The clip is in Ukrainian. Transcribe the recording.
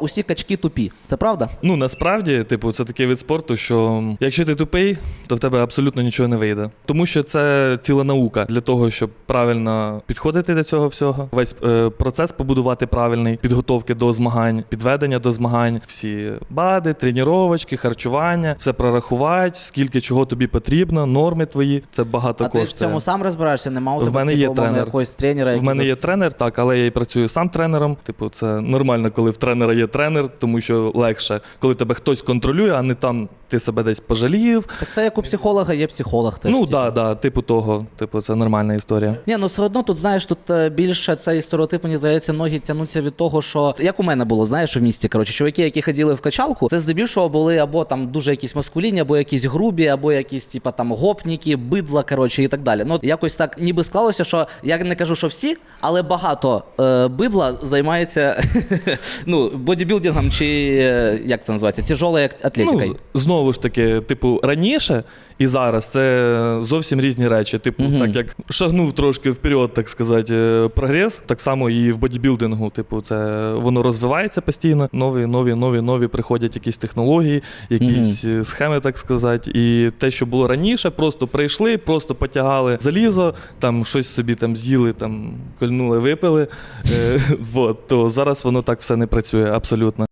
Усі качки тупі. Це правда? Ну насправді, типу, це такий вид спорту, що якщо ти тупий, то в тебе абсолютно нічого не вийде. Тому що це ціла наука для того, щоб правильно підходити до цього всього. Весь е, процес побудувати правильний, підготовки до змагань, підведення до змагань, всі бади, тренувачки, харчування, все прорахувати, скільки чого тобі потрібно, норми твої. Це багато а ти в цьому сам розбираєшся? Нема у В тебе мене типу, є тренер. якогось тренера? В мене за- є тренер, так, але я і працюю сам тренером. Типу, це нормально, коли в тренера є тренер, тому що легше, коли тебе хтось контролює, а не там ти себе десь пожалів. Так це як у психолога є психолог теж. ну типу. так, да, да, типу того. Типу, це нормальна історія. Ні, ну все одно тут знаєш, тут е, більше цей стереотип, мені здається, ноги тягнуться від того, що як у мене було, знаєш, в місті. Коротше, чоловіки, які ходили в качалку, це здебільшого були або там дуже якісь маскулінні, або якісь грубі, або якісь, типа там гопніки, бидла, коротше, і так далі. Ну якось так ніби склалося, що я не кажу, що всі, але багато е, бидла займається ну, бодібілдингом чи е, як це називається, тяжолою атлетикою. Ну, знову ж таки, типу, раніше і зараз це зовсім різні речі. Типу, Мгм. так як шагнув трошки вперед, так сказати, прогрес, так само і в бодібілдингу. Типу, це воно розвивається постійно. Нові, нові, нові, нові приходять якісь технології, якісь е, схеми, так сказати. І те, що було раніше, просто прийшли, просто потягали залізо, там щось собі там з'їли, там кольнули, випили. Е, вот, то зараз воно так все не працює абсолютно.